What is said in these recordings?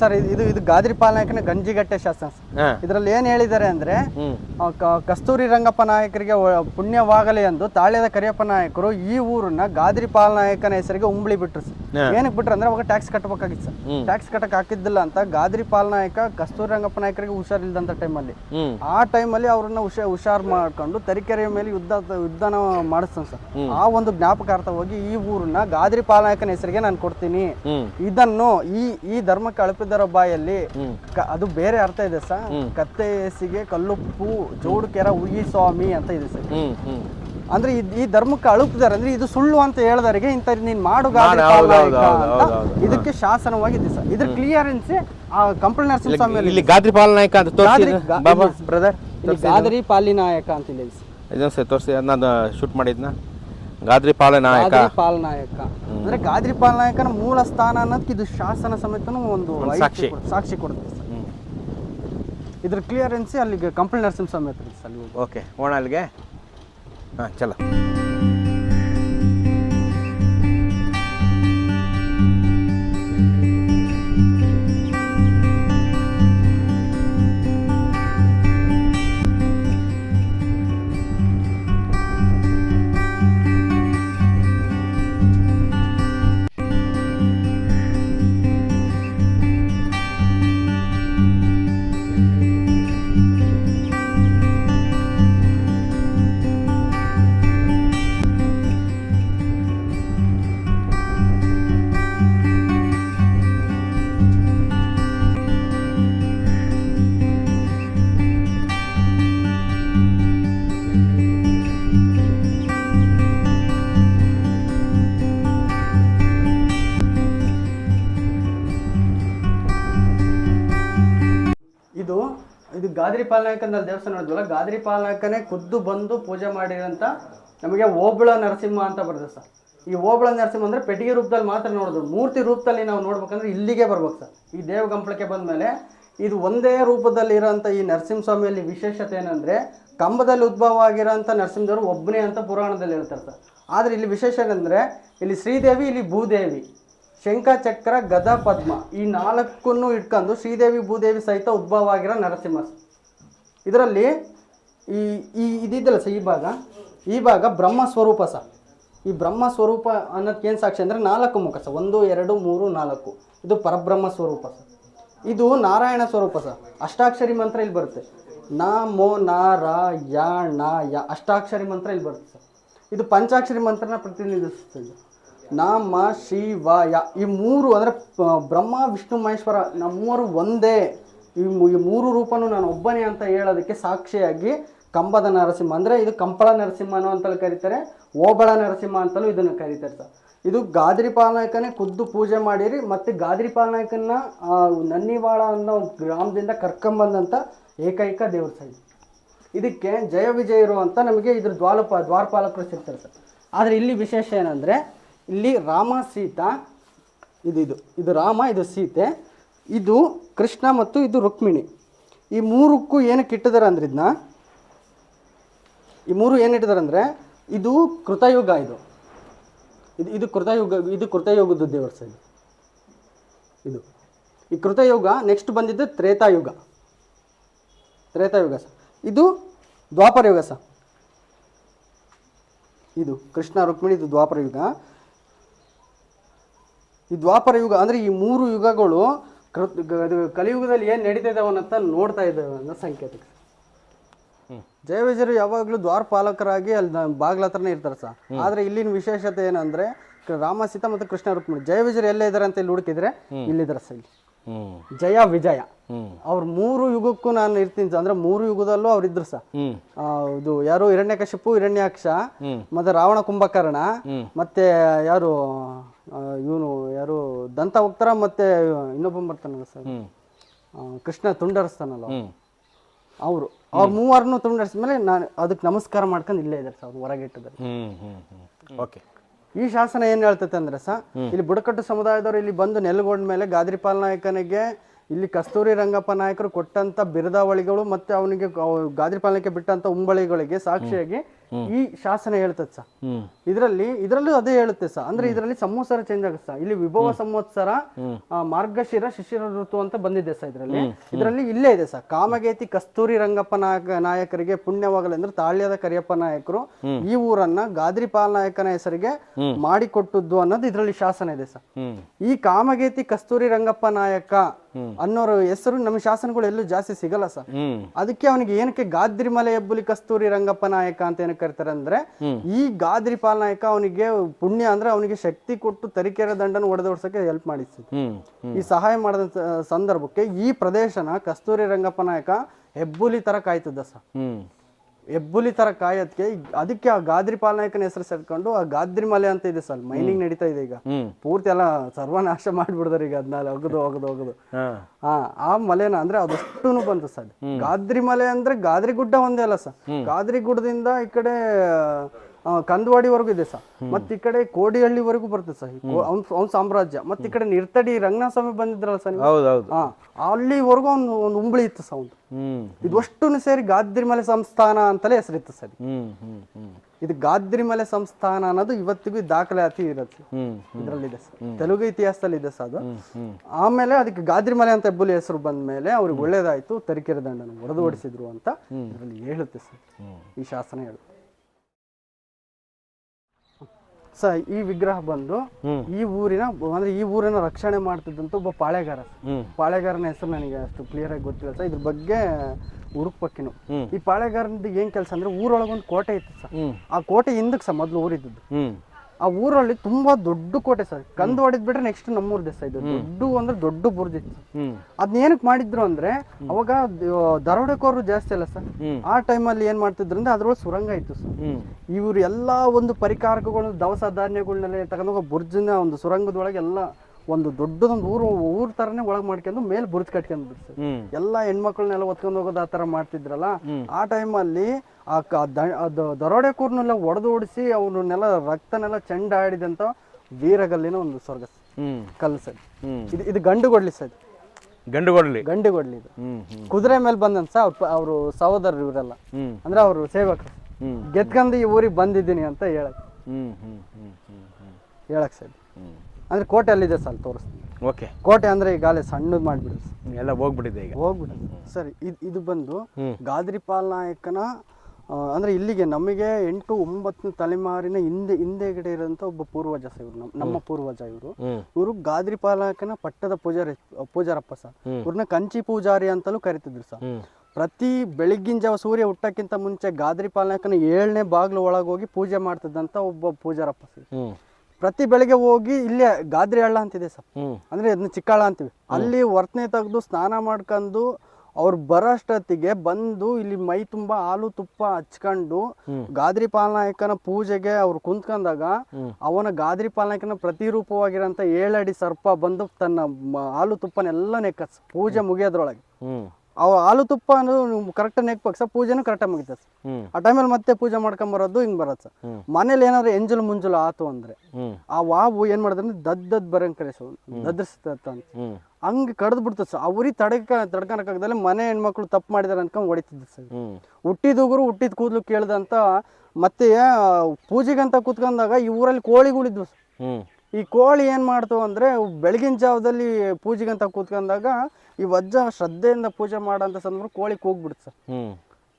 Sir ಇದು ಇದು ಗಾದ್ರಿ ಪಾಲನಾಯಕನ ಗಂಜಿಗಟ್ಟೆ ಶಾಸನ ಇದರಲ್ಲಿ ಏನು ಹೇಳಿದ್ದಾರೆ ಅಂದ್ರೆ ಕಸ್ತೂರಿ ರಂಗಪ್ಪ ನಾಯಕರಿಗೆ ಪುಣ್ಯವಾಗಲಿ ಎಂದು ತಾಳ್ಯದ ಕರಿಯಪ್ಪ ನಾಯಕರು ಈ ಊರನ್ನ ಗಾದ್ರಿ ಪಾಲನಾಯಕನ ಹೆಸರಿಗೆ ಉಂಬಳಿ ಬಿಟ್ರು ಸರ್. ಏನಕ್ಕೆ ಬಿಟ್ರು ಅಂದ್ರೆ ಅವಾಗ ಟ್ಯಾಕ್ಸ್ ಕಟ್ಟಬೇಕಾಗಿತ್ತು ಸರ್. ಟ್ಯಾಕ್ಸ್ ಕಟ್ಟಕ್ ಹಾಕಿದ್ದಿಲ್ಲ ಅಂತ ಗಾದ್ರಿ ಪಾಲನಾಯಕ ಕಸ್ತೂರಿ ರಂಗಪ್ಪ ನಾಯಕರಿಗೆ ಹುಷಾರಿಲ್ದಂಥ ಟೈಮಲ್ಲಿ. ಹ್ಮ್. ಆ ಟೈಮಲ್ಲಿ ಅವ್ರನ್ನ ಹುಷಾರ್ ಹುಷಾರ್ ಮಾಡ್ಕೊಂಡು ತರೀಕೆರೆಯ ಮೇಲೆ ಯುದ್ಧ ಯುದ್ಧನ ಮಾಡಿಸ್ತಾನೆ ಸರ್. ಆ ಒಂದು ಜ್ಞಾಪಕಾರ್ಥವಾಗಿ ಈ ಊರನ್ನ ಗಾದ್ರಿ ಪಾಲನಾಯಕನ ಹೆಸರಿಗೆ ನಾನು ಕೊಡ್ತೀನಿ. ಇದನ್ನು ಈ ಈ ಧರ್ಮಕ್ಕೆ ಅಳುಪಿದ್ದರ ಬಾಯಲ್ಲಿ ಕ- ಅದು ಬೇರೆ ಅರ್ಥ ಇದೆ ಸರ್. ಕತ್ತೆ ಎಸಿಗೆ ಕಲ್ಲುಪ್ಪು ಜೋಡುಕೆರ ಉಯಿ ಸ್ವಾಮಿ ಅಂತ ಇದೆ ಸರ್. ಹ್ಮ್ ಹ್ಮ್. ಅಂದ್ರೆ ಇದ್- ಈ ಧರ್ಮಕ್ಕೆ ಅಳುಪಿದಾರೆ ಅಂದ್ರೆ ಇದು ಸುಳ್ಳು ಅಂತ ಹೇಳ್ದವರಿಗೆ ಇಂತ ನೀನ್ ಮಾಡು ಗಾದ್ರಿ ಮಾಡು, ಹೌದು, ಪಾಲನಾಯಕ ಹೌದು, ಅಂತ ಹೌದು, ಹೌದು. ಇದಕ್ಕೆ ಶಾಸನವಾಗಿದೆ ಸರ್. ಇದ್ರ ಕ್ಲಿಯರೆನ್ಸ್ ಆ ಕಂಪಲ್ ನರಸಿಂಹ ಸ್ವಾಮಿ ಇಲ್ಲಿ ಗಾದ್ರಿ ಪಾಲನಾಯಕ ಅಂತ ಗಾದ್ರಿ ಬಾಬಾ ಬ್ರದರ್ ಗಾದರಿ ಪಾಲಿನಾಯಕ ಅಂತ ಇದೆ ಸರ್. ತೋರಿಸಿ ನಾನು ಶೂಟ್ ಮಾಡಿದ್ನ? ಗಾದ್ರಿ ಪಾಲನಾಯಕ ಪಾಲ್ ನಾಯಕ. ಅಂದ್ರೆ ಗಾದ್ರಿ ಪಾಲನಾಯಕನ ಮೂಲ ಸ್ಥಾನ ಅನ್ನೋದಕ್ಕೆ ಇದು ಶಾಸನ ಸಮೇತನೂ ಒಂದು ಸಾಕ್ಷಿ. ಸಾಕ್ಷಿ ಕೊಡುತ್ತೆ ಸರ್. ಇದ್ರ ಕ್ಲಿಯರೆನ್ಸಿ ಅಲ್ಲಿಗೆ ಕಂಪ್ಲೇಂಟ್ ನರಸಿಂಹ ಸಮೇತ ಹತ್ರ ಇದೆ ಸರ್ ಅಲ್ಲಿ ಹೋಗಿ. ಓಕೆ ಓಣಲ್ಗೆ ಅಲ್ಲಿಗೆ. ಹಾಂ ಚಲ. ಇದು ಗಾದ್ರಿ ಪಾಲನಾಯಕನಲ್ಲಿ ದೇವಸ್ಥಾನ ನೋಡಿದ್ವಲ್ಲ? ಗಾದ್ರಿ ಪಾಲನಾಯಕನೇ ಖುದ್ದು ಬಂದು ಪೂಜೆ ಮಾಡಿರೋಂಥ ನಮಗೆ ಓಬಳ ನರಸಿಂಹ ಅಂತ ಬರ್ತದೆ ಸರ್. ಈ ಓಬಳ ನರಸಿಂಹ ಅಂದರೆ ಪೆಟ್ಟಿಗೆ ರೂಪದಲ್ಲಿ ಮಾತ್ರ ನೋಡೋದು. ಮೂರ್ತಿ ರೂಪದಲ್ಲಿ ನಾವು ನೋಡ್ಬೇಕಂದ್ರೆ ಇಲ್ಲಿಗೆ ಬರ್ಬೇಕು ಸರ್. ಈ ದೇವಗಂಪಳಕ್ಕೆ ಬಂದಮೇಲೆ ಇದು ಒಂದೇ ರೂಪದಲ್ಲಿ ಇರೋಂಥ ಈ ನರಸಿಂಹಸ್ವಾಮಿಯಲ್ಲಿ ವಿಶೇಷತೆ ಏನಂದರೆ ಕಂಬದಲ್ಲಿ ಉದ್ಭವ ಆಗಿರೋಂಥ ನರಸಿಂಹದೇವರು ಒಬ್ಬನೇ ಅಂತ ಪುರಾಣದಲ್ಲಿ ಹೇಳ್ತಾರೆ ಸರ್. ಆದರೆ ಇಲ್ಲಿ ವಿಶೇಷ ಏನಂದರೆ ಇಲ್ಲಿ ಶ್ರೀದೇವಿ, ಇಲ್ಲಿ ಭೂದೇವಿ. ಶಂಖ ಚಕ್ರ ಗದಾ ಪದ್ಮ. ಈ ನಾಲ್ಕನ್ನು ಇಟ್ಕೊಂಡು ಶ್ರೀದೇವಿ, ಭೂದೇವಿ ಸಹಿತ ಉದ್ಭವ ಆಗಿರೋ ನರಸಿಂಹ ಇದರಲ್ಲಿ ಈ ಈ ಇದಿದ್ದಲ್ಲ ಸರ್ ಈ ಭಾಗ? ಈ ಭಾಗ ಬ್ರಹ್ಮ ಸ್ವರೂಪ ಸರ್ ಈ ಬ್ರಹ್ಮ ಸ್ವರೂಪ ಅನ್ನೋದಕ್ಕೇನು ಸಾಕ್ಷಿ ಅಂದರೆ ನಾಲ್ಕು ಮುಖ ಸರ್ ಒಂದು, ಎರಡು, ಮೂರು, ನಾಲ್ಕು. ಇದು ಪರಬ್ರಹ್ಮ ಸ್ವರೂಪ ಸರ್ ಇದು ನಾರಾಯಣ ಸ್ವರೂಪ ಸರ್ ಅಷ್ಟಾಕ್ಷರಿ ಮಂತ್ರ ಇಲ್ಲಿ ಬರುತ್ತೆ. ನ, ಮೋ ನಾರಾಯಣ ಯ ಅಷ್ಟಾಕ್ಷರಿ ಮಂತ್ರ ಇಲ್ಲಿ ಬರುತ್ತೆ ಸರ್ ಇದು ಪಂಚಾಕ್ಷರಿ ಮಂತ್ರನ ಪ್ರತಿನಿಧಿಸುತ್ತದೆ ನಾಮ ಶಿವಾಯ ಈ ಮೂರು ಅಂದರೆ ಬ್ರಹ್ಮ, ವಿಷ್ಣು, ಮಹೇಶ್ವರ ನಮ್ಮ ಮೂವರು ಒಂದೇ. ಈ ಮೂರು ರೂಪನೂ ನಾನು ಒಬ್ಬನೇ ಅಂತ ಹೇಳೋದಕ್ಕೆ ಸಾಕ್ಷಿಯಾಗಿ ಕಂಬದ ನರಸಿಂಹ. ಅಂದರೆ ಇದು ಕಂಪಳ ನರಸಿಂಹನು ಅಂತಲೂ ಕರೀತಾರೆ, ಓಬಳ ನರಸಿಂಹ ಅಂತಲೂ ಇದನ್ನು ಕರೀತಾರೆ ಸರ್. ಇದು ಗಾದ್ರಿ ಪಾಲನಾಯಕನೇ ಖುದ್ದು ಪೂಜೆ ಮಾಡಿರಿ, ಮತ್ತು ಗಾದ್ರಿ ಪಾಲನಾಯಕನ ನನ್ನಿವಾಳ ಅನ್ನೋ ಗ್ರಾಮದಿಂದ ಕರ್ಕೊಂಬಂದಂಥ ಏಕೈಕ ದೇವ್ರ ಇದು. ಇದಕ್ಕೆ ಜಯ ವಿಜಯರು ಅಂತ ನಮಗೆ ಇದ್ರ ದ್ವಾಲಪ, ದ್ವಾರಪಾಲಕರು ಸಿಗ್ತಾರೆ ಸರ್. ಆದರೆ ಇಲ್ಲಿ ವಿಶೇಷ ಏನಂದರೆ ಇಲ್ಲಿ ರಾಮ ಸೀತಾ, ಇದು ಇದು ಇದು ರಾಮ, ಇದು ಸೀತೆ, ಇದು ಕೃಷ್ಣ ಮತ್ತು ಇದು ರುಕ್ಮಿಣಿ. ಈ ಮೂರಕ್ಕೂ ಏನಕ್ಕೆ ಇಟ್ಟಿದ್ದಾರೆ ಅಂದ್ರೆ ಇದನ್ನ ಈ ಮೂರು ಏನು ಇಟ್ಟಿದ್ದಾರೆ ಅಂದರೆ, ಇದು ಕೃತಯುಗ ಇದು. ಇದು ಇದು ಕೃತಯುಗ, ಇದು ಕೃತಯುಗದ ದೇವರ್ಸ ಇದು ಇದು. ಈ ಕೃತಯುಗ ನೆಕ್ಸ್ಟ್ ಬಂದಿದ್ದು ತ್ರೇತಾಯುಗ. ತ್ರೇತಾಯುಗ ಸರ್. ಇದು ದ್ವಾಪರಯುಗ ಸರ್. ಇದು ಕೃಷ್ಣ, ರುಕ್ಮಿಣಿ, ಇದು ದ್ವಾಪರ ಯುಗ ಈ ದ್ವಾಪರ ಯುಗ ಅಂದರೆ ಈ ಮೂರು ಯುಗಗಳು ಕೃತ್ ಕಲಿಯುಗದಲ್ಲಿ ಏನು ನಡೀತಾ ಅಂತ ನೋಡ್ತಾ ಇದ್ದಾವೆ ಅನ್ನೋ ಸಂಕೇತ. ಜಯವಿಜಯರು ಯಾವಾಗಲೂ ದ್ವಾರಪಾಲಕರಾಗಿ ಅಲ್ಲಿ ಬಾಗಿಲ ಹತ್ರನೇ ಇರ್ತಾರೆ ಸರ್. ಆದರೆ ಇಲ್ಲಿನ ವಿಶೇಷತೆ ಏನಂದ್ರೆ ರಾಮ ಸೀತಾ ಮತ್ತು ಕೃಷ್ಣ ರುಕ್ಮಿಣಿ ಜಯವಿಜಯರು ಎಲ್ಲೇ ಇದ್ದಾರೆ ಅಂತ ಇಲ್ಲಿ ಹುಡುಕಿದ್ರೆ ಇಲ್ಲಿದ್ದಾರೆ ಸರ್ ಇಲ್ಲಿ. ಜಯ ವಿಜಯ. ಅವ್ರ ಮೂರು ಯುಗಕ್ಕೂ ನಾನು ಇರ್ತೀನಿ. ಅಂದ್ರೆ ಮೂರು ಯುಗದಲ್ಲೂ ಅವ್ರು ಇದ್ರು ಇದು ಯಾರು ಹಿರಣ್ಯಕಶಿಪು ಹಿರಣ್ಯಾಕ್ಷ. ಮತ್ತೆ ರಾವಣ ಕುಂಭಕರ್ಣ ಮತ್ತೆ ಯಾರು ಇವನು ಯಾರು ದಂತ ಹೋಗ್ತಾರ ಮತ್ತೆ ಇನ್ನೊಬ್ಬ ಬರ್ತಾನಲ್ಲ ಸರ್. ಕೃಷ್ಣ ತುಂಡರಿಸ್ತಾನಲ್ಲ ಅವರು. ಅವ್ರ. ಮೂವರನ್ನು ತುಂಡರಿಸಿದ್ಮೇಲೆ ನಾನು ಅದಕ್ಕೆ ನಮಸ್ಕಾರ ಮಾಡ್ಕೊಂಡು ಇಲ್ಲೇ ಇದ್ದಾರೆ ಸರ್ ಅವ್ರು ಹೊರಗೆ ಇಟ್ಟಿದ್ದಾರೆ. ಓಕೆ ಈ ಶಾಸನ ಏನ್ ಹೇಳ್ತೈತೆ ಅಂದ್ರೆ ಸರ್ ಇಲ್ಲಿ ಬುಡಕಟ್ಟು ಸಮುದಾಯದವರು ಇಲ್ಲಿ ಬಂದು ನೆಲೆಗೊಂಡ ಮೇಲೆ ಗಾದ್ರಿಪಾಲ್ ನಾಯಕನಿಗೆ ಇಲ್ಲಿ ಕಸ್ತೂರಿ ರಂಗಪ್ಪ ನಾಯಕರು ಕೊಟ್ಟಂತ ಬಿರದಾವಳಿಗಳು ಮತ್ತೆ ಅವನಿಗೆ ಗಾದ್ರಿಪಾಲನಕ್ಕೆ ಬಿಟ್ಟಂತ ಉಂಬಳಿಗಳಿಗೆ ಸಾಕ್ಷಿಯಾಗಿ ಈ ಶಾಸನ ಹೇಳ್ತದೆ ಸರ್. ಇದರಲ್ಲಿ ಇದರಲ್ಲೂ ಅದೇ ಹೇಳುತ್ತೆ ಸರ್. ಅಂದ್ರೆ ಇದರಲ್ಲಿ ಸಂವತ್ಸರ ಚೇಂಜ್ ಆಗುತ್ತೆ ಸರ್. ಇಲ್ಲಿ ವಿಭವ ಸಂವತ್ಸರ ಮಾರ್ಗಶಿರ ಶಿಶಿರ ಋತು ಅಂತ ಬಂದಿದೆ ಸರ್ ಇದರಲ್ಲಿ. ಇದರಲ್ಲಿ ಇಲ್ಲೇ ಇದೆ ಸರ್. ಕಾಮಗೇತಿ ಕಸ್ತೂರಿ ರಂಗಪ್ಪ ನಾಯಕ ನಾಯಕರಿಗೆ ಪುಣ್ಯವಾಗಲಿ ಅಂದ್ರೆ ತಾಳ್ಯದ ಕರಿಯಪ್ಪ ನಾಯಕರು ಈ ಊರನ್ನ ಗಾದ್ರಿಪಾಲ್ ನಾಯಕನ ಹೆಸರಿಗೆ ಮಾಡಿಕೊಟ್ಟದ್ದು ಅನ್ನೋದು ಇದರಲ್ಲಿ ಶಾಸನ ಇದೆ ಸರ್. ಈ ಕಾಮಗೇತಿ ಕಸ್ತೂರಿ ರಂಗಪ್ಪ ನಾಯಕ ಅನ್ನೋರು ಹೆಸರು ನಮ್ಮ ಶಾಸನಗಳು ಎಲ್ಲೂ ಜಾಸ್ತಿ ಸಿಗಲ್ಲ ಸರ್. ಅದಕ್ಕೆ ಅವನಿಗೆ ಏನಕ್ಕೆ ಗಾದ್ರಿಮಲೆ ಹೆಬ್ಬುಲಿ ಕಸ್ತೂರಿ ರಂಗಪ್ಪ ನಾಯಕ ಅಂತ ಏನಕ್ಕೆ ಕರಿತಾರೆ ಅಂದ್ರೆ ಈ ಗಾದ್ರಿಪಾಲ್ ನಾಯಕ ಅವನಿಗೆ ಪುಣ್ಯ ಅಂದ್ರೆ ಅವನಿಗೆ ಶಕ್ತಿ ಕೊಟ್ಟು ತರೀಕೆರೆ ದಂಡನ ಹೊಡೆದೋಡ್ಸಕ್ಕೆ ಹೆಲ್ಪ್ ಮಾಡಿಸಿ ಈ ಸಹಾಯ ಮಾಡಿದ ಸಂದರ್ಭಕ್ಕೆ ಈ ಪ್ರದೇಶನ ಕಸ್ತೂರಿ ರಂಗಪ್ಪ ನಾಯಕ ಹೆಬ್ಬುಲಿ ತರ ಕಾಯ್ತಿದ್ದ ಸರ್. ಹೆಬ್ಬುಲಿ ತರ ಕಾಯೋದಕ್ಕೆ ಅದಕ್ಕೆ ಆ ಗಾದ್ರಿ ಪಾಲನಾಯಕನ ಹೆಸರು ಸೇರ್ಕೊಂಡು ಆ ಗಾದ್ರಿ ಮಲೆ ಅಂತ ಇದೆ ಸರ್ ಮೈನಿಂಗ್ ನಡೀತಾ ಇದೆ ಈಗ. ಪೂರ್ತಿ ಎಲ್ಲ ಸರ್ವನಾಶ ಮಾಡ್ಬಿಡ್ದಾರೆ ಈಗ ಅದನ್ನ ಒಗದು ಒಗದು ಒಗದು. ಹಾ. ಆ ಮಲೆನ ಅಂದ್ರೆ ಅದಷ್ಟು ಬಂತು ಸರ್. ಗಾದ್ರಿ ಮಲೆ ಅಂದ್ರೆ ಗಾದ್ರಿ ಗುಡ್ಡ ಒಂದೇ ಅಲ್ಲ ಸರ್. ಗಾದ್ರಿ ಗುಡ್ಡದಿಂದ ಈ ಕಡೆ ಕಂದವಾಡಿವರೆಗೂ ಇದೆ ಸರ್. ಮತ್ತೆ ಈ ಕಡೆ ಕೋಡಿಹಳ್ಳಿವರೆಗೂ ಬರುತ್ತೆ ಸರ್ ಅವ್ನ ಅವ್ನ ಸಾಮ್ರಾಜ್ಯ. ಮತ್ತೆ ಈ ಕಡೆ ನಿರ್ತಡಿ ರಂಗನಾಥ ಸ್ವಾಮಿ ಬಂದಿದ್ರಲ್ಲ ಸರ್ ಹಾ. ಅಲ್ಲಿವರೆಗೂ ಒಂದು ಒಂದು ಉಂಬಳಿ ಇತ್ತು ಸರ್ ಒಂದು ಇದು ಸೇರಿ ಗಾದ್ರಿಮಲೆ ಸಂಸ್ಥಾನ ಅಂತಲೇ ಹೆಸರಿತ್ತು ಸರ್ ಇದು. ಗಾದ್ರಿಮಲೆ ಸಂಸ್ಥಾನ ಅನ್ನೋದು ಇವತ್ತಿಗೂ ದಾಖಲಾತಿ ಇರುತ್ತೆ ಇದ್ರಲ್ಲಿ ಇದರಲ್ಲಿದೆ ಸರ್. ತೆಲುಗು ಇತಿಹಾಸದಲ್ಲಿ ಇದೆ ಸರ್ ಅದು. ಆಮೇಲೆ ಅದಕ್ಕೆ ಗಾದ್ರಿಮಲೆ ಅಂತ ಹೆಬ್ಬುಲಿ ಹೆಸರು ಬಂದ ಮೇಲೆ ಅವ್ರಿಗೆ ಒಳ್ಳೇದಾಯ್ತು. ತರೀಕೆರೆ ದಂಡನ ಹೊಡೆದು ಓಡಿಸಿದ್ರು ಅಂತ ಇದರಲ್ಲಿ ಹೇಳುತ್ತೆ ಸರ್. ಈ ಶಾಸನ ಹೇಳುತ್ತೆ. ಸರ್ ಈ ವಿಗ್ರಹ ಬಂದು ಈ ಊರಿನ ಅಂದ್ರೆ ಈ ಊರಿನ ರಕ್ಷಣೆ ಮಾಡ್ತಿದ್ದಂತ ಒಬ್ಬ ಪಾಳೆಗಾರ ಪಾಳೆಗಾರನ ಹೆಸರು ನನಗೆ ಅಷ್ಟು ಕ್ಲಿಯರ್ ಆಗಿ ಗೊತ್ತಿಲ್ಲ ಸರ್. ಇದ್ರ ಬಗ್ಗೆ ಹುಡುಕ್ಬೇಕಿನ್ನು ಹ್ಮ್. ಈ ಪಾಳೆಗಾರನದ್ದು ಏನ್ ಕೆಲಸ ಅಂದ್ರೆ ಊರೊಳಗೊಂದು ಕೋಟೆ ಇತ್ತು ಸರ್. ಆ ಕೋಟೆ ಹಿಂದಕ್ಕೆ ಸರ್ ಮೊದಲು ಊರಿದ್ದದ್ದು. ಹ್ಞೂ ಆ ಊರಲ್ಲಿ ತುಂಬಾ ದೊಡ್ಡ ಕೋಟೆ ಸರ್. ಕಂದು ಹೊಡೆದ್ ಬಿಟ್ರೆ ನೆಕ್ಸ್ಟ್ ನಮ್ಮೂರ್ ದೇಶ ಇದು. ದೊಡ್ಡ ಅಂದ್ರೆ ದೊಡ್ಡ ಬುರ್ಜ್ ಇತ್ತು ಅದನ್ನ ಏನಕ್ಕೆ ಮಾಡಿದ್ರು ಅಂದ್ರೆ ಅವಾಗ ದರೋಡೆಕೋರು ಜಾಸ್ತಿ ಅಲ್ಲ ಸರ್. ಆ ಟೈಮಲ್ಲಿ ಏನ್ ಮಾಡ್ತಿದ್ರು ಅಂದ್ರೆ ಅದ್ರೊಳಗೆ ಸುರಂಗ ಇತ್ತು ಸರ್. ಇವ್ರು ಇವರು ಎಲ್ಲಾ ಒಂದು ಪರಿಕಾರಕಗಳು ದವಸ ಧಾನ್ಯಗಳನ್ನೆಲ್ಲ ತಗೊಂಡೋಗ ಬುರ್ಜಿನ ಒಂದು ಸುರಂಗದೊಳಗೆ ಎಲ್ಲ ಒಂದು ದೊಡ್ಡದೊಂದು ಊರು ಊರ್ ತರನೇ ಒಳಗ್ ಮಾಡ್ಕೊಂಡು ಮೇಲೆ ಬುರ್ಜ್ ಕಟ್ಕೊಂಡ್ಬಿಡ್ತು ಸರ್ ಎಲ್ಲಾ ಹೆಣ್ಮಕ್ಳನ್ನೆಲ್ಲ ಒತ್ಕೊಂಡ್ ಹೋಗೋದು ಆ ತರ ಮಾಡ್ತಿದ್ರಲ್ಲ ಆ ಟೈಮಲ್ಲಿ ಆ ಕ- ದ- ಕೂರ್ನೆಲ್ಲ ಒಡೆದು ಓಡಿಸಿ ಅವನ್ನೆಲ್ಲ ರಕ್ತನೆಲ್ಲ ಚೆಂಡಾಡಿದಂಥ ವೀರಗಲ್ಲಿನ ಒಂದು ಸ್ವರ್ಗ ಕಲ್ಲು ಸರ್. ಇದು ಇದು ಗಂಡು ಕೊಡ್ಲಿ ಸರ್. ಗಂಡು ಕೊಡಲಿ ಗಂಡು ಕೊಡ್ಲಿ ಇದು ಕುದುರೆ ಮೇಲೆ ಬಂದಂತ ಸರ್ ಅವರು ಸಹೋದರರು ಇವರೆಲ್ಲ. ಅಂದ್ರೆ ಅವರು ಸೇವಕರು. ಗೆದ್ಕಂದು ಈ ಊರಿಗೆ ಬಂದಿದ್ದೀನಿ ಅಂತ ಹೇಳಕ್. ಹೇಳಕ್ ಸರ್. ಹ್ಞೂ ಅಂದ್ರೆ ಕೋಟೆ ಅಲ್ಲಿದೆ ಸರ್ ತೋರಿಸ್ತೀನಿ. ಓಕೆ. ಕೋಟೆ ಅಂದ್ರೆ ಈ ಸಣ್ಣದು ಮಾಡ್ಬಿಡು ಸರ್. ಎಲ್ಲ ಹೋಗ್ಬಿಟ್ಟಿದೆ ಈಗ. ಹೋಗ್ಬಿಟ್ಟಿದೆ ಸರಿ. ಇದು ಇದು ಬಂದು ಗಾದ್ರಿ ಗಾದ್ರಿಪಾಲ್ ನಾಯಕನ ಅಂದ್ರೆ ಇಲ್ಲಿಗೆ ನಮಗೆ ಎಂಟು ಒಂಬತ್ತು ತಲೆಮಾರಿನ ಹಿಂದೆ ಹಿಂದೆಗಡೆ ಇರೋಂಥ ಒಬ್ಬ ಪೂರ್ವಜ ಸರ್ ಇವರು ನಮ್ಮ ಪೂರ್ವಜ ಇವರು. ಇವರು ಗಾದ್ರಿ ಪಾಲಕನ ಪಟ್ಟದ ಪೂಜಾರಿ ಪೂಜಾರಪ್ಪ ಸರ್. ಇವ್ರನ್ನ ಕಂಚಿ ಪೂಜಾರಿ ಅಂತಲೂ ಕರಿತಿದ್ರು ಸರ್. ಪ್ರತಿ ಬೆಳಗ್ಗಿನ ಜಾವ ಸೂರ್ಯ ಹುಟ್ಟಕ್ಕಿಂತ ಮುಂಚೆ ಗಾದ್ರಿ ಪಾಲಕನ ಏಳನೇ ಬಾಗ್ಲು ಒಳಗೋಗಿ ಪೂಜೆ ಮಾಡ್ತಿದ್ದಂಥ ಒಬ್ಬ ಪೂಜಾರಪ್ಪ ಸರ್. ಪ್ರತಿ ಬೆಳಿಗ್ಗೆ ಹೋಗಿ ಇಲ್ಲೇ ಗಾದ್ರಿ ಹಳ್ಳ ಅಂತಿದೆ ಸರ್. ಅಂದ್ರೆ ಇದನ್ನ ಚಿಕ್ಕಾಳ ಅಂತೀವಿ. ಅಲ್ಲಿ ವರ್ತನೆ ತೆಗೆದು ಸ್ನಾನ ಮಾಡ್ಕೊಂಡು ಅವ್ರು ಬರೋಷ್ಟೊತ್ತಿಗೆ ಬಂದು ಇಲ್ಲಿ ಮೈ ತುಂಬಾ ಹಾಲು ತುಪ್ಪ ಹಚ್ಕೊಂಡು ಗಾದ್ರಿ ಪಾಲನಾಯಕನ ಪೂಜೆಗೆ ಅವ್ರು ಕುಂತ್ಕೊಂಡಾಗ ಅವನ ಗಾದ್ರಿ ಪಾಲನಾಯಕನ ಪ್ರತಿರೂಪವಾಗಿರೋಂಥ ಏಳಡಿ ಸರ್ಪ ಬಂದು ತನ್ನ ಹಾಲು ತುಪ್ಪನೆಲ್ಲ ನೆಕ್ಕ ಪೂಜೆ ಮುಗಿಯೋದ್ರೊಳಗೆ. ಅವ ಹಾಲು ತುಪ್ಪ ಅನ್ನೋದು ಕರೆಕ್ಟ್ ನೆಕ್ ಪಕ್ಷ ಪೂಜೆನೂ ಕರೆಕ್ಟಾಗಿ ಮುಗಿತದೆ ಸರ್. ಆ ಟೈಮಲ್ಲಿ ಮತ್ತೆ ಪೂಜೆ ಮಾಡ್ಕೊಂಬರೋದು ಹಿಂಗ್ ಬರೋದು ಸರ್. ಮನೇಲಿ ಏನಾದ್ರು ಎಂಜಲು ಮುಂಜಲು ಆತು ಅಂದ್ರೆ ಆ ವಾವು ಏನ್ ಮಾಡಿದ್ರೆ ದದ್ ದದ್ ಬರಂಗ್ ಅಂತ ಹ್ಞೂ ಹಂಗೆ ಕಡ್ದು ಬಿಡ್ತದೆ ಸರ್. ಅವ್ರಿಗೆ ತಡಕ ತಡ್ಕೊಳಕ್ಕಾಗದಲ್ಲ ಮನೆ ಹೆಣ್ಮಕ್ಳು ತಪ್ಪು ಮಾಡಿದಾರೆ ಅನ್ಕೊಂಡ್ ಹೊಡಿತಿದ್ದು ಸರ್. ಹುಟ್ಟಿದ ಉಗುರು ಹುಟ್ಟಿದ ಕೂದಲು ಕೇಳ್ದಂತ ಮತ್ತೆ ಪೂಜೆಗಂತ ಕೂತ್ಕೊಂಡಾಗ ಈ ಊರಲ್ಲಿ ಕೋಳಿಗಳಿದ್ವು ಸರ್. ಈ ಕೋಳಿ ಏನು ಮಾಡ್ತು ಅಂದರೆ ಬೆಳಗಿನ ಜಾವದಲ್ಲಿ ಪೂಜೆಗಂತ ಕೂತ್ಕೊಂಡಾಗ ಈ ವಜ್ಜ ಶ್ರದ್ಧೆಯಿಂದ ಪೂಜೆ ಮಾಡೋಂಥ ಸಂದರ್ಭ ಕೋಳಿ ಕೂಗ್ಬಿಡ್ತು ಸರ್.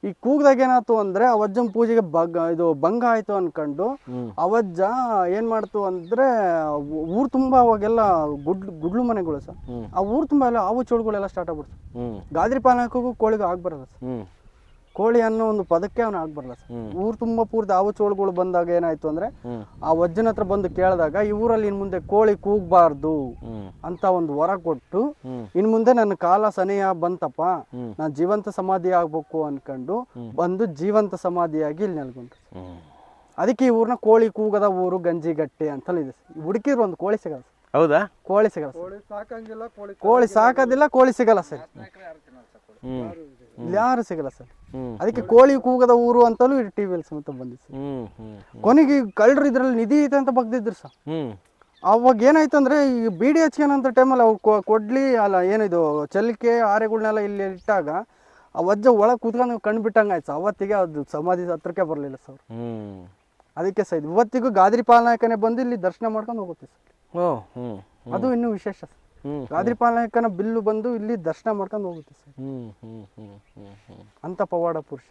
ಈ ಕೂಗ್ದಾಗ ಏನಾಯ್ತು ಅಂದ್ರೆ ಆ ವಜ್ಜನ ಪೂಜೆಗೆ ಬಗ್ ಇದು ಭಂಗ ಆಯ್ತು ಅಂದ್ಕೊಂಡು ಆ ಅವಜ್ಜ ಏನ್ ಮಾಡ್ತು ಅಂದ್ರೆ ಊರ್ ತುಂಬಾ ಅವಾಗೆಲ್ಲ ಗುಡ್ಲು ಗುಡ್ಲು ಮನೆಗಳು ಸರ್. ಆ ಊರು ತುಂಬ ಎಲ್ಲ ಹಾವು ಚೋಳುಗಳೆಲ್ಲ ಸ್ಟಾರ್ಟ್ ಆಗ್ಬಿಡ್ತು. ಗಾದ್ರಿ ಪಾಲನಕ್ಕೂ ಕೋಳಿಗೂ ಆಗ್ಬಾರ್ದು ಸರ್. ಕೋಳಿ ಅನ್ನೋ ಒಂದು ಪದಕ್ಕೆ ಅವನು ಆಗ್ಬರಲ್ಲ ಸರ್. ಊರು ತುಂಬಾ ಪೂರ್ತಿ ಅವು ಚೋಳುಗಳು ಬಂದಾಗ ಏನಾಯ್ತು ಅಂದ್ರೆ ಆ ವಜ್ಜನ ಹತ್ರ ಬಂದು ಕೇಳಿದಾಗ ಈ ಊರಲ್ಲಿ ಇನ್ ಮುಂದೆ ಕೋಳಿ ಕೂಗ್ಬಾರ್ದು ಅಂತ ಒಂದು ವರ ಕೊಟ್ಟು. ಇನ್ ಮುಂದೆ ನನ್ನ ಕಾಲ ಸನಿಯ ಬಂತಪ್ಪ. ನಾನು ಜೀವಂತ ಸಮಾಧಿ ಆಗ್ಬೇಕು ಅನ್ಕೊಂಡು ಬಂದು ಜೀವಂತ ಸಮಾಧಿಯಾಗಿ ಇಲ್ಲಿ ನೆಲ್ಕೊಂಡ್ರು ಅದಕ್ಕೆ ಈ ಊರ್ನ ಕೋಳಿ ಕೂಗದ ಊರು ಗಂಜಿಗಟ್ಟೆ ಅಂತ ಇದೆ ಹುಡುಕಿದ್ರು ಒಂದು ಕೋಳಿ ಸಿಗಲ್ಲ ಸರ್. ಹೌದಾ? ಕೋಳಿ ಸಿಗಲ್ಲ ಕೋಳಿ ಸಾಕಂಗಿಲ್ಲ ಕೋಳಿ ಸಾಕೋದಿಲ್ಲ ಕೋಳಿ ಸಿಗಲ್ಲ ಸರ್. ಇಲ್ಲಿ ಯಾರು ಸಿಗಲ್ಲ ಸರ್. ಅದಕ್ಕೆ ಕೋಳಿ ಕೂಗದ ಊರು ಅಂತಲೂ ಟಿವಿಯಲ್ಲಿ ಸಮೇತ ಬಂದಿತ್ತು ಸರ್. ಕೊನೆಗೆ ಕಳ್ಳರು ಇದ್ರಲ್ಲಿ ನಿಧಿ ಐತೆ ಅಂತ ಬಗ್ದಿದ್ರು ಸರ್. ಅವಾಗ ಏನಾಯ್ತು ಅಂದ್ರೆ ಈ ಬಿ ಡಿ ಎಚ್ ಏನಂತ ಟೈಮಲ್ಲಿ ಅವು ಕೊಡ್ಲಿ ಅಲ್ಲ ಏನಿದು ಚಲಿಕೆ ಆರೆಗಳನ್ನೆಲ್ಲ ಇಲ್ಲಿ ಇಟ್ಟಾಗ ಆ ವಜ್ಜ ಒಳಗೆ ಕೂತ್ಕೊಂಡು ಕಣ್ಣು ಬಿಟ್ಟಂಗೆ ಆಯ್ತು ಅವತ್ತಿಗೆ ಅದು ಸಮಾಧಿ ಹತ್ರಕ್ಕೆ ಬರಲಿಲ್ಲ ಸರ್ ಅದಕ್ಕೆ ಸರ್ ಇವತ್ತಿಗೂ ಗಾದ್ರಿ ಪಾಲನಾಯಕನೇ ಬಂದು ಇಲ್ಲಿ ದರ್ಶನ ಮಾಡ್ಕೊಂಡು ಹೋಗುತ್ತೆ ಸರ್. ಅದು ಇನ್ನೂ ವಿಶೇಷ ಸರ್. ಗಾದ್ರಿ ಪಾಲಕನ ಬಿಲ್ಲು ಬಂದು ಇಲ್ಲಿ ದರ್ಶನ ಮಾಡ್ಕೊಂಡು ಹೋಗುತ್ತೆ ಸರ್. ಅಂತ ಪವಾಡ ಪುರುಷ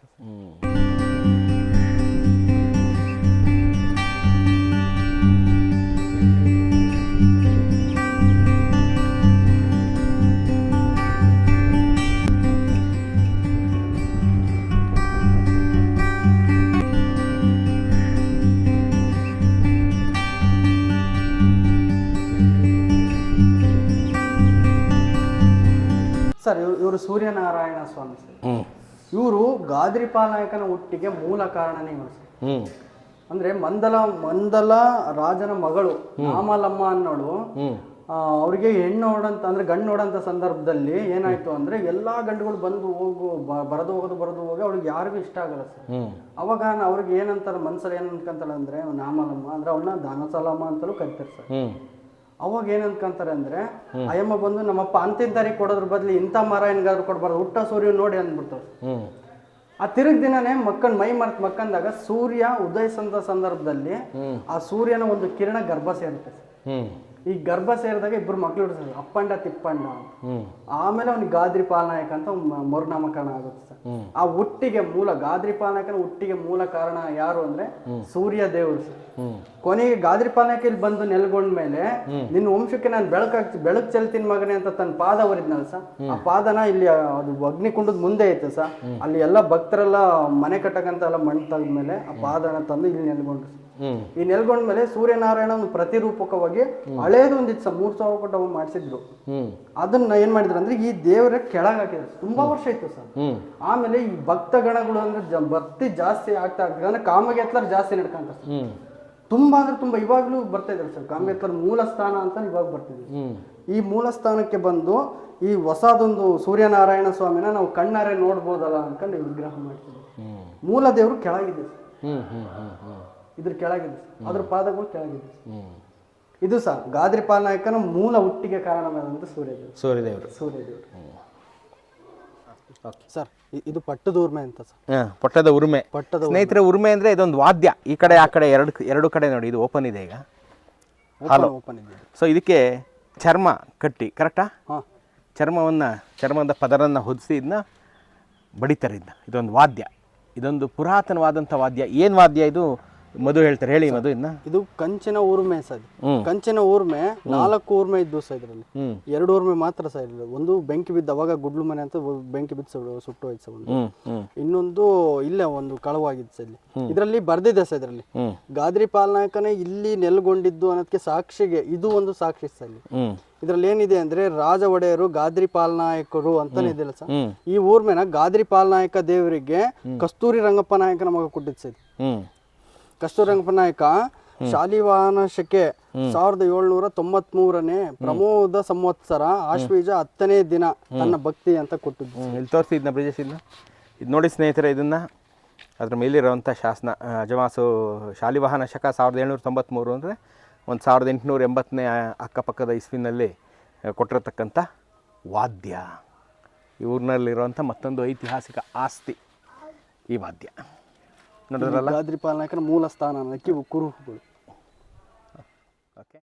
ಸೂರ್ಯನಾರಾಯಣ ಸ್ವಾಮಿ ಸರ್. ಇವರು ಗಾದ್ರಿ ಪಾಲನಾಯಕನ ಹುಟ್ಟಿಗೆ ಮೂಲ ಕಾರಣನೇ ಇವರು ಸರ್. ಅಂದ್ರೆ ಮಂದಲ ಮಂದಲ ರಾಜನ ಮಗಳು ಮಾಮಲಮ್ಮ ಅನ್ನೋಳು ಅವ್ರಿಗೆ ಹೆಣ್ಣು ನೋಡಂತ ಅಂದ್ರೆ ಗಂಡು ನೋಡಂತ ಸಂದರ್ಭದಲ್ಲಿ ಏನಾಯ್ತು ಅಂದ್ರೆ ಎಲ್ಲಾ ಗಂಡುಗಳು ಬಂದು ಹೋಗು ಬರೆದು ಹೋಗೋದು ಬರದು ಹೋಗಿ ಅವ್ಳಿಗೆ ಯಾರಿಗೂ ಇಷ್ಟ ಆಗಲ್ಲ ಸರ್. ಅವಾಗ ಅವ್ರಿಗೆ ಏನಂತಾರೆ ಮನ್ಸಲ್ಲಿ ಏನ್ ಅನ್ಕೊಂತಾಳೆ ಅಂದ್ರೆ ನಾಮಲಮ್ಮ ಅಂದ್ರೆ ಅವಳನ್ನ ದಾನಸಲಮ್ಮ ಅಂತಲೂ ಕರಿತಾರೆ ಸರ್. ಅವಾಗ ಏನ್ ಅನ್ಕೊಂತಾರೆ ಅಂದ್ರೆ ಅಯ್ಯಮ್ಮ ಬಂದು ನಮ್ಮಪ್ಪ ಅಂತಿದ್ದಾರೆ ಕೊಡೋದ್ರ ಬದಲು ಇಂಥ ಮರ ಏನ್ಗಾದ್ರು ಕೊಡ್ಬಾರ್ದು. ಹುಟ್ಟ ಸೂರ್ಯ ನೋಡಿ ಅಂದ್ಬಿಡ್ತಾರೆ. ಆ ತಿರುಗ್ ದಿನನೇ ಮಕ್ಕನ್ ಮೈ ಮರ್ತ್ ಮಕ್ಕಂದಾಗ ಸೂರ್ಯ ಉದಯಿಸಂತ ಸಂದರ್ಭದಲ್ಲಿ ಆ ಸೂರ್ಯನ ಒಂದು ಕಿರಣ ಗರ್ಭ ಸೇರುತ್ತೆ. ಈ ಗರ್ಭ ಸೇರಿದಾಗ ಇಬ್ರು ಮಕ್ಳು ಹುಡ್ತಾರೆ ಅಪ್ಪಂಡ ತಿಪ್ಪಂಡ. ಅಂತ ಆಮೇಲೆ ಅವ್ನಿಗೆ ಗಾದ್ರಿ ಪಾಲನಾಯಕ ಅಂತ ಮರುನಾಮಕರಣ ಆಗುತ್ತೆ ಸರ್. ಆ ಹುಟ್ಟಿಗೆ ಮೂಲ ಗಾದ್ರಿ ಪಾಲನಾಯಕನ ಹುಟ್ಟಿಗೆ ಮೂಲ ಕಾರಣ ಯಾರು ಅಂದ್ರೆ ಸೂರ್ಯ ದೇವರು ಸರ್. ಕೊನೆಗೆ ಗಾದ್ರಿ ಪಾಲನಾಯಕ ಇಲ್ಲಿ ಬಂದು ನೆಲೆಗೊಂಡ ಮೇಲೆ ನಿನ್ನ ವಂಶಕ್ಕೆ ನಾನು ಬೆಳಕ ಬೆಳಕ್ ಚೆಲ್ತೀನಿ ಮಗನೇ ಅಂತ ತನ್ನ ಪಾದ ಅವರಿದ್ನಲ್ಲ ಸರ್. ಆ ಪಾದನ ಇಲ್ಲಿ ಅದು ಅಗ್ನಿಕುಂಡದ ಮುಂದೆ ಐತೆ ಸರ್. ಅಲ್ಲಿ ಎಲ್ಲ ಭಕ್ತರೆಲ್ಲ ಮನೆ ಕಟ್ಟಕಂತ ಎಲ್ಲ ಮಣ್ಣು ತೆಗೆದ್ಮೇಲೆ ಆ ಪಾದನ ತಂದು ಇಲ್ಲಿ ನೆಲೆಗೊಂಡ್ರು ಈ ನೆಲ್ಗೊಂಡ ಮೇಲೆ ಸೂರ್ಯನಾರಾಯಣ ಒಂದು ಪ್ರತಿರೂಪಕವಾಗಿ ಹಳೇದು ಒಂದಿತ್ತು ಮೂರ್ ಸಾವಿರ ಕೊಟ್ಟು ಮಾಡಿಸಿದ್ರು. ಅದನ್ನ ಏನ್ ಮಾಡಿದ್ರು ಅಂದ್ರೆ ಈ ದೇವರ ಕೆಳಗೆ ಹಾಕಿದ್ರು. ತುಂಬಾ ವರ್ಷ ಇತ್ತು ಸರ್. ಆಮೇಲೆ ಈ ಭಕ್ತ ಗಣಗಳು ಅಂದ್ರೆ ಭಕ್ತಿ ಜಾಸ್ತಿ ಆಗ್ತಾ ಆಗ್ತದೆ ಅಂದ್ರೆ ಕಾಮಗೆತ್ಲರ್ ಜಾಸ್ತಿ ನಡ್ಕಂತ ತುಂಬಾ ಅಂದ್ರೆ ತುಂಬಾ ಇವಾಗ್ಲೂ ಬರ್ತಾ ಇದ್ದಾರೆ ಸರ್. ಕಾಮಗೆತ್ಲರ್ ಮೂಲ ಸ್ಥಾನ ಅಂತ ಇವಾಗ ಬರ್ತಿದೆ ಹ್ಞೂ ಈ ಮೂಲ ಸ್ಥಾನಕ್ಕೆ ಬಂದು ಈ ಹೊಸದೊಂದು ಸೂರ್ಯನಾರಾಯಣ ಸ್ವಾಮಿನ ನಾವು ಕಣ್ಣಾರೆ ನೋಡ್ಬೋದಲ್ಲ ಅನ್ಕೊಂಡು ವಿಗ್ರಹ ಮಾಡ್ತಿದ್ವಿ. ಮೂಲ ದೇವರು ಕೆಳಗಿದೆ ಸರ್. ಇದ್ರ ಕೆಳಗಿದೆ ಅದ್ರ ಪಾದಗಳು ಕೆಳಗಿದೆ ಇದು ಸಹ ಗಾದ್ರಿ ಪಾಲನಾಯಕನ ಮೂಲ ಹುಟ್ಟಿಗೆ ಕಾರಣವಾದಂತ ಸೂರ್ಯದೇವರು. ಸೂರ್ಯದೇವರು. ಸೂರ್ಯದೇವರು. ಸರ್ ಇದು ಪಟ್ಟದ ಉರ್ಮೆ ಅಂತ ಸರ್. ಹಾಂ ಪಟ್ಟದ ಉರ್ಮೆ ಪಟ್ಟದ ಸ್ನೇಹಿತರೆ ಉರ್ಮೆ ಅಂದ್ರೆ ಇದೊಂದು ವಾದ್ಯ. ಈ ಕಡೆ ಆ ಕಡೆ ಎರಡು ಎರಡು ಕಡೆ ನೋಡಿ ಇದು ಓಪನ್ ಇದೆ ಈಗ. ಓಪನ್ ಓಪನ್ ಇದೆ. ಸೊ ಇದಕ್ಕೆ ಚರ್ಮ ಕಟ್ಟಿ ಕರೆಕ್ಟಾ ಚರ್ಮವನ್ನ ಚರ್ಮವನ್ನು ಚರ್ಮದ ಪದರನ್ನು ಹೊದಿಸಿ ಇದನ್ನ ಬಡಿತಾರೆ ಇದನ್ನ ಇದೊಂದು ವಾದ್ಯ. ಇದೊಂದು ಪುರಾತನವಾದಂಥ ವಾದ್ಯ. ಏನು ವಾದ್ಯ ಇದು? ಮಧು ಹೇಳ್ತಾರೆ. ಹೇಳಿ ಮಧು ಇದನ್ನ ಇದು ಕಂಚಿನ ಊರ್ಮೆ ಸರ್ ಹ್ಮ್. ಕಂಚಿನ ಊರ್ಮೆ ನಾಲ್ಕು ಊರ್ಮೆ ಇದ್ದು ಸರ್ ಇದರಲ್ಲಿ. ಎರಡು ಊರ್ಮೆ ಮಾತ್ರ ಸರ್ ಇರಲಿಲ್ಲ ಒಂದು ಬೆಂಕಿ ಬಿದ್ದ ಅವಾಗ ಗುಡ್ಲು ಮನೆ ಅಂತ ಬೆಂಕಿ ಬಿದ್ದು ಸುಟ್ಟು ಸುಟ್ಟು ಹೋಯ್ತು ಸರ್ ಒಂದು. ಇನ್ನೊಂದು ಇಲ್ಲೇ ಒಂದು ಕಳವಾಗಿತ್ತು ಸರ್ ಇಲ್ಲಿ. ಇದರಲ್ಲಿ ಬರ್ದಿದೆ ಸರ್ ಇದರಲ್ಲಿ. ಗಾದ್ರಿ ಪಾಲನಾಯಕನೇ ಇಲ್ಲಿ ನೆಲೆಗೊಂಡಿದ್ದು ಅನ್ನೋದಕ್ಕೆ ಸಾಕ್ಷಿಗೆ ಇದು ಒಂದು ಸಾಕ್ಷಿ ಸರ್ ಇಲ್ಲಿ. ಹ್ಞೂ ಇದ್ರಲ್ಲಿ ಏನಿದೆ ಅಂದ್ರೆ ರಾಜ ಒಡೆಯರು ಗಾದ್ರಿ ಪಾಲನಾಯಕರು ಅಂತಾನೆ ಇದೆಯಲ್ಲ ಸರ್. ಈ ಊರ್ಮೆನ ಗಾದ್ರಿ ಪಾಲನಾಯಕ ದೇವರಿಗೆ ಕಸ್ತೂರಿ ರಂಗಪ್ಪ ನಾಯಕನ ಮಗ ಕೊಟ್ಟಿದ್ದು ಸರ್ ಕಸ್ತೂರಿ ರಂಗಪ್ಪ ನಾಯಕ ಶಾಲಿವಾಹನ ಶಕೆ ಸಾವಿರದ ಏಳ್ನೂರ ತೊಂಬತ್ ಮೂರನೇ ಪ್ರಮೋದ ಸಂವತ್ಸರ ಆಶ್ವೀಜ ಹತ್ತನೇ ದಿನ ತನ್ನ ಭಕ್ತಿ ಅಂತ ಕೊಟ್ಟಿದ್ದು. ಇಲ್ಲಿ ತೋರಿಸಿ ಇದನ್ನ ಬ್ರಿಜೇಶ್ ಇದನ್ನ ಇದು ನೋಡಿ ಸ್ನೇಹಿತರೆ ಇದನ್ನ ಅದ್ರ ಮೇಲಿರುವಂಥ ಶಾಸನ ಅಜವಾಸು ಅಜಮಾಸು ಶಾಲಿವಾಹನ ಶಕ ಸಾವಿರದ ಏಳ್ನೂರ ತೊಂಬತ್ತ್ಮೂರು ಅಂದರೆ ಒಂದು ಸಾವಿರದ ಎಂಟುನೂರ ಎಂಬತ್ತನೇ ಅಕ್ಕಪಕ್ಕದ ಇಸ್ವಿನಲ್ಲಿ ಕೊಟ್ಟಿರತಕ್ಕಂಥ ವಾದ್ಯ. ಈ ಊರಿನಲ್ಲಿರುವಂಥ ಮತ್ತೊಂದು ಐತಿಹಾಸಿಕ ಆಸ್ತಿ ಈ ವಾದ್ಯ. ನೋಡಿದ್ರಲ್ಲ? ಗಾದ್ರಿ ಪಾಲನಾಯಕನ ಮೂಲ ಸ್ಥಾನ ಅನ್ನೋದಕ್ಕೆ ಇವು ಕುರುಹುಗಳು. ಓಕೆ.